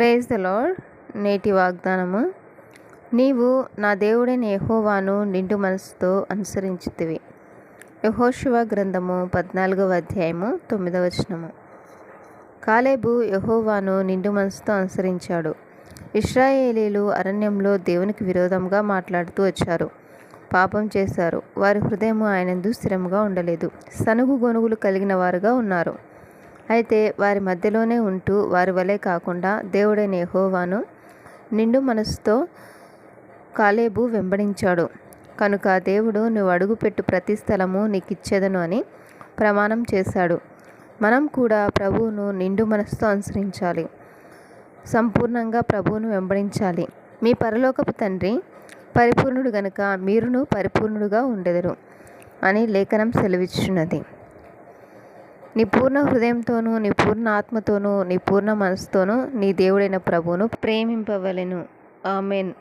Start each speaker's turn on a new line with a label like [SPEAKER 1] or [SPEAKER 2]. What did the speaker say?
[SPEAKER 1] Praise the lord నేటి వాగ్దానము. నీవు నా దేవుడైన యహోవాను నిండు మనసుతో అనుసరించుతివి. యహోశివ గ్రంథము పద్నాలుగవ అధ్యాయము తొమ్మిదవ వచనము. కాలేబు యహోవాను నిండు మనసుతో అనుసరించాడు. ఇస్రాయేలీలు అరణ్యంలో దేవునికి విరోధంగా మాట్లాడుతూ వచ్చారు. పాపం చేశారు. వారి హృదయం ఆయనందు స్థిరంగా ఉండలేదు. సనుగు గొనుగులు కలిగిన వారుగా ఉన్నారు. అయితే వారి మధ్యలోనే ఉంటూ వారి వలె కాకుండా దేవుడైన యహోవాను నిండు మనసుతో కాలేబు వెంబడించాడు. కనుక దేవుడు నువ్వు అడుగుపెట్టు ప్రతి స్థలము నీకు ఇచ్చేదను అని ప్రమాణం చేశాడు. మనం కూడా ప్రభువును నిండు మనసుతో అనుసరించాలి. సంపూర్ణంగా ప్రభువును వెంబడించాలి. మీ పరలోకపు తండ్రి పరిపూర్ణుడు గనుక మీరును పరిపూర్ణుడుగా ఉండెదరు అని లేఖనం సెలవిచ్చున్నది నీ పూర్ణ హృదయంతోనూ నీ పూర్ణ ఆత్మతోనూ నీ పూర్ణ మనసుతోనూ నీ దేవుడైన ప్రభువును ప్రేమింపవలెను. ఆమెన్.